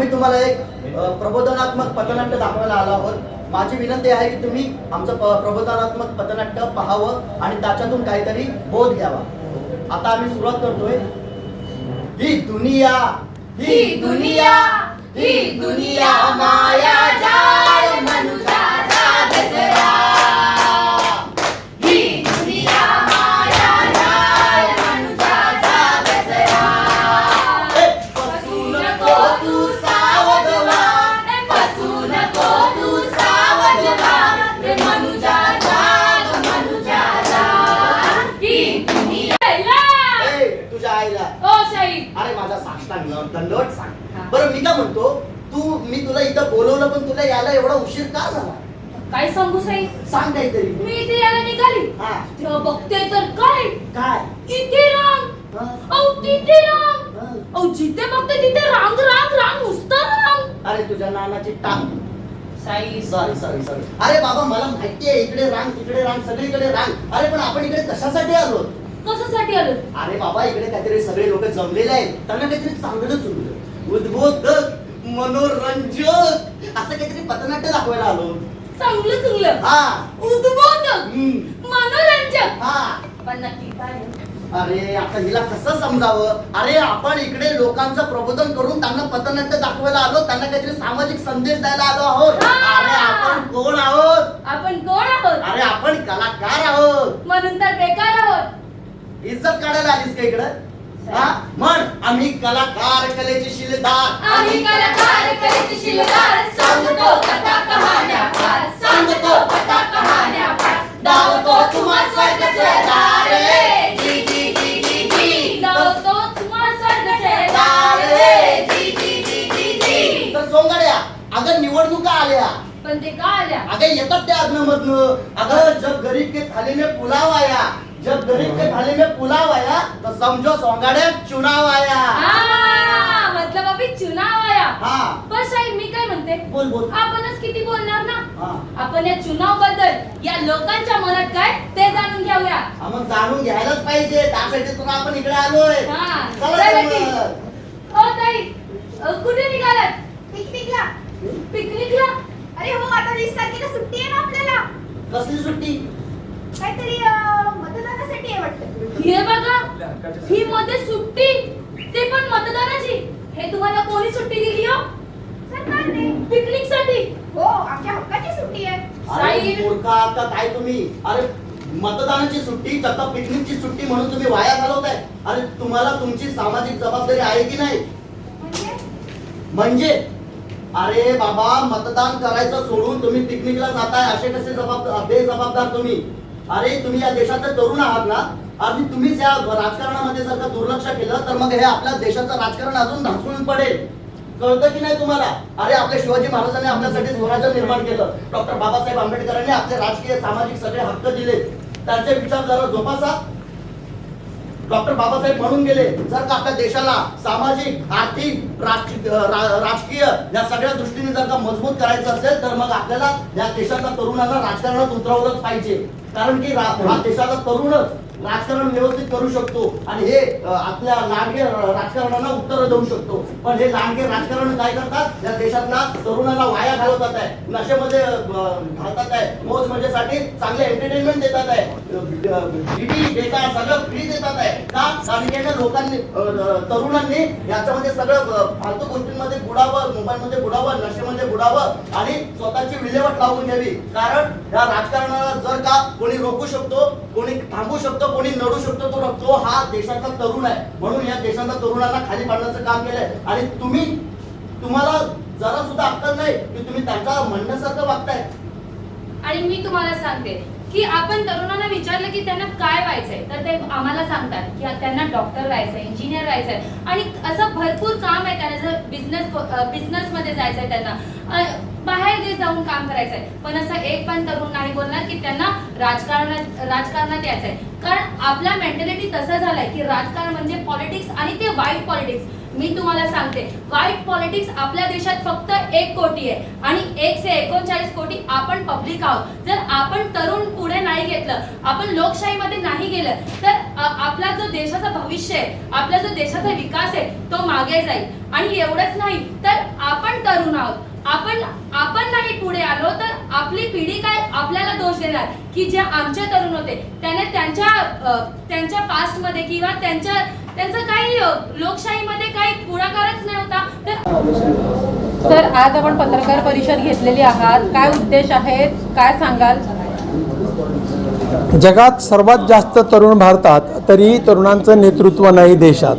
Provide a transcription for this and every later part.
आम्ही तुम्हाला एक प्रबोधनात्मक पथनाट्य दाखवायला आलो आहोत. माझी विनंती आहे की तुम्ही आमचं प्रबोधनात्मक पथनाट्य पाहावं आणि त्याच्यातून काहीतरी बोध घ्यावा. आता आम्ही सुरुवात करतोय. ही दुनिया ही दुनिया ही दुनिया माया जा बोलवलं पण तुला यायला एवढा उशीर का झाला? काय सांगू साई? सांग काहीतरी. मी इथे यायला निघाली. हा. तेव्हा बघते तर काय? काय? इथे रांग. हा? औ तिथे रांग. हा. औ जिथे बघते तिथे रांग रांग रांग नुसतं रांग. अरे तुझ्या नानाची टांग साई सॉरी सॉरी सॉरी अरे बाबा मला माहिती आहे इकडे रांग तिकडे रांग सगळीकडे रांग. अरे पण आपण इकडे कशासाठी आलो? कशासाठी आलो? अरे बाबा इकडे काहीतरी सगळे लोक जमलेले आहेत. त्यांना काहीतरी चांगलं चुकलं उद्बोधक मनोरंजक. असं काहीतरी पथनाट्य दाखवायला आलो. चांगलं चांगलं. हा. उद्बोधक. हम्म. मनोरंजक. हा. पण नक्की काय? अरे आता हिला कसं समजावं? अरे आपण इकडे लोकांचं प्रबोधन करून त्यांना पथनाट्य दाखवायला आलो त्यांना काहीतरी सामाजिक संदेश द्यायला आलो आहोत. हा. अरे आपण कोण आहोत? आपण कोण आहोत? अरे आपण कलाकार आहोत. म्हणून तर बेकार आहोत. इज्जत काढायला आलीस का इकडं? म्हण आम्ही कलाकार कलेचे शिलेदार. आम्ही कलाकार कलेचे शिल्पकार सांगतो कथा कहाण्या फार सांगतो कथा कहाण्या फार धावतो तुम्हा स्वर्गाचे दारे. जी जी जी जी जी. धावतो तुम्हा स्वर्गाचे दारे. जी जी जी जी जी. तर सोंगाड्या अगं निवडणुका आल्या. पण ते का आल्या? अगं येतात त्या अग्नमधनं अगं जब गरीब के थाली में पुलाव आया. जब गरीब के थाली में पुलाव आया तो समझो सोंगाड्या चुनाव आया। आ, मतलब अभी चुनाव आया। हा। पण साहेब मी काय म्हणते? बोल बोल. आपणच किती बोलणार ना? हा. आपण या चुनावबद्दल या लोकांच्या मनात काय ते जाणून घेऊया. हा, मग जाणून घ्यायलाच पाहिजे. त्यासाठी तुला आपण इकडे आलोय. हा, चला चला तर की. मग. हो ताई. अ, कुठे निघालात? पिकनिकला. पिकनिकला? अरे हो आता वीस तारखेला सुट्टी आहे ना आपल्याला. कसली सुट्टी? काहीतरी अं, मतदानासाठी आहे वाटतं. हे बघा ही मध्ये सुट्टी ते पण मतदानाची. हे तुम्हाला कोणी सुट्टी दिली हो? सरकारने. पिकनिकसाठी हो आमच्या हक्काची सुट्टी आहे. अरे साई- मूर्खा आता काय तुम्ही. अरे मतदानाची सुट्टी चक्क पिकनिकची सुट्टी म्हणून तुम्ही वाया घालवताय. अरे तुम्हाला तुमची सामाजिक जबाबदारी आहे की नाही? म्हणजे? म्हणजे? अरे बाबा मतदान करायचं सोडून तुम्ही पिकनिकला जाताय. असे कसे जबाबदार बेजबाबदार तुम्ही? अरे तुम्ही या देशातले तरुण आहात ना? आणि तुम्हीच या राजकारणामध्ये जर का दुर्लक्ष केलं तर मग हे आपल्या देशाचं राजकारण अजून धासून पडेल. कळतं की नाही तुम्हाला? अरे आपल्या शिवाजी महाराजांनी आपल्यासाठी स्वराज्य निर्माण केलं. डॉक्टर बाबासाहेब आंबेडकरांनी आपले राजकीय सामाजिक सगळे हक्क दिले. त्यांचे विचार जरा जोपासा. डॉक्टर बाबासाहेब म्हणून गेले. जर का आपल्या देशाला सामाजिक आर्थिक राजकीय राजकीय या सगळ्या दृष्टीने जर का मजबूत करायचं असेल तर मग आपल्याला या देशाच्या तरुणांना राजकारणात उतरवलंच पाहिजे. कारण की हा देशाचा तरुणच राजकारण व्यवस्थित करू शकतो आणि हे आपल्या लांडगे राजकारणाला उत्तर देऊ शकतो. पण हे लांडगे राजकारण काय करतात? या देशातल्या तरुणाला वाया घालवतात आहे. नशेमध्ये घालतात आहे. मौज मजेसाठी चांगले एंटरटेनमेंट देतात आहे. डेटा सगळं फ्री देतात आहे. का? कारण की ना लोकांनी तरुणांनी याच्यामध्ये सगळं फालतू गोष्टींमध्ये बुडावं मोबाईलमध्ये बुडावं नशेमध्ये बुडावं आणि स्वतःची विल्हेवाट लावून घ्यावी. कारण या राजकारणाला जर का कोणी रोखू शकतो कोणी थांबू शकतो कोणी नडू शकतो तो तो हा देशाचा तरुण आहे. म्हणून या देशाच्या तरुणांना खाली पाडण्याचं काम केलंय. आणि तुम्ही तुम्हाला जरा सुद्धा अक्कल नाही की तुम्ही त्यांच्या म्हणण्यासारखं वागताय. आणि मी तुम्हाला सांगते की आपण तरुणांना विचारलं की त्यांना काय व्हायचंय तर ते आम्हाला सांगतात की त्यांना डॉक्टर व्हायचंय इंजिनियर व्हायचंय. आणि असं भरपूर काम आहे त्यांना जर बिझनेस बिझनेस मध्ये जायचंय त्यांना. बाहेर जे जाऊन काम करायचंय. पण असं एक पण तरुण नाही बोलणार की त्यांना राजकारणात राजकारणात यायचंय. कारण आपला मेंटॅलिटी तसं झालंय की राजकारण म्हणजे पॉलिटिक्स आणि ते वाईट पॉलिटिक्स मी तुम्हाला सांगते वाईट पॉलिटिक्स आपल्या देशात फक्त एक कोटी आहे आणि एक से एकोणचाळीस कोटी आपण पब्लिक आहोत. जर आपण तरुण पुढे नाही घेतलं आपण लोकशाहीमध्ये नाही गेलं तर आपला जो देशाचा भविष्य आहे आपला जो देशाचा विकास आहे तो मागे जाईल. आणि एवढंच नाही तर आपण तरुण आहोत. आपण आपण नाही पुढे आलो तर आपली पिढी काय आपल्याला दोष देणार? की जे आमचे तरुण होते त्याने त्यांच्या त्यांच्या पास्टमध्ये किंवा त्यांच्या त्यांचं काही लोकशाहीमध्ये काही पुढाकारच नाही होता तर सर आज आपण पत्रकार परिषद घेतलेली आहात. काय उद्देश आहेत काय सांगाल? जगात सर्वात जास्त तरुण भारतात तरी तरुणांचं नेतृत्व नाही देशात.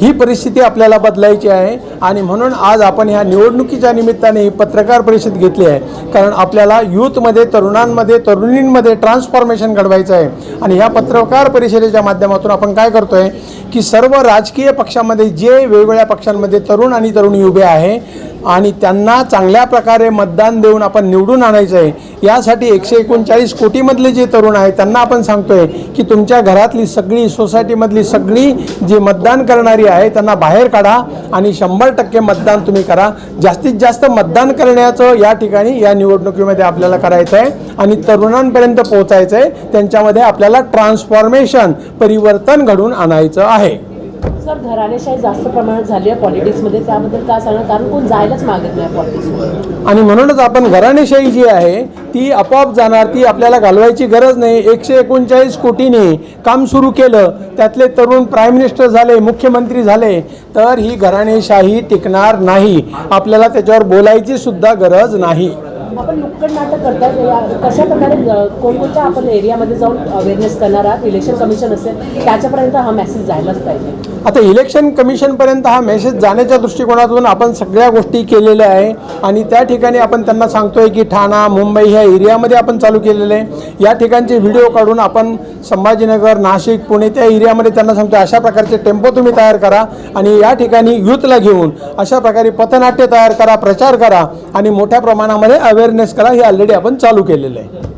ही परिस्थिती आपल्याला बदलायची आहे आणि म्हणून आज आपण ह्या निवडणुकीच्या निमित्ताने ही पत्रकार परिषद घेतली आहे. कारण आपल्याला यूथमध्ये तरुणांमध्ये तरुणींमध्ये ट्रान्सफॉर्मेशन घडवायचं आहे. आणि ह्या पत्रकार परिषदेच्या माध्यमातून आपण काय करतो आहे की सर्व राजकीय पक्षामध्ये जे वेगवेगळ्या पक्षांमध्ये तरुण आणि तरुणी उभे आहे आणि त्यांना चांगल्या प्रकारे मतदान देऊन आपण निवडून आणायचं आहे यासाठी एकशे एकोणचाळीस कोटीमधले जे तरुण आहेत त्यांना आपण सांगतोय की तुमच्या घरातली सगळी सोसायटीमधली सगळी जी मतदान करणारी आहे त्यांना बाहेर काढा आणि शंभर टक्के मतदान तुम्ही करा. जास्तीत जास्त मतदान करण्याचं या ठिकाणी या निवडणुकीमध्ये आपल्याला करायचं आहे आणि तरुणांपर्यंत पोहोचायचं आहे. त्यांच्यामध्ये आपल्याला ट्रान्सफॉर्मेशन परिवर्तन घडून आणायचं आहे. सर घराणेशाही जास्त प्रमाणात झाली आहे पॉलिटिक्समध्ये. त्याबद्दल काय सांगणार? कारण कोण जायलाच मागत नाही पॉलिटिक्समध्ये. आणि म्हणूनच आपण घराणेशाही जी आहे ती आपोआप जाणार ती आपल्याला घालवायची गरज नाही. एकशे एकोणचाळीस कोटीने काम सुरू केलं. त्यातले तरुण प्राईम मिनिस्टर झाले मुख्यमंत्री झाले तर ही घराणेशाही टिकणार नाही. आपल्याला त्याच्यावर बोलायची सुद्धा गरज नाही. आपण नुक्कड नाटक करतात या- कशा प्रकारे कोणकोणत्या आपण एरियामध्ये जाऊन अवेअरनेस करणार आहात? इलेक्शन कमिशन असेल त्याच्यापर्यंत हा मेसेज जायलाच पाहिजे. आता इलेक्शन कमिशनपर्यंत हा मेसेज जाण्याच्या दृष्टिकोनातून आपण सगळ्या गोष्टी केलेल्या आहे. आणि त्या ठिकाणी आपण त्यांना सांगतोय की ठाणा मुंबई ह्या एरियामध्ये आपण चालू केलेलं आहे. या ठिकाणचे व्हिडिओ काढून आपण संभाजीनगर नाशिक पुणे त्या एरियामध्ये त्यांना सांगतो अशा प्रकारचे टेम्पो तुम्ही तयार करा. आणि या ठिकाणी यूथला घेऊन अशा प्रकारे पथनाट्य तयार करा प्रचार करा. आणि मोठ्या प्रमाणामध्ये अवेअरनेस करा हे ऑलरेडी आपण चालू केलेलं आहे.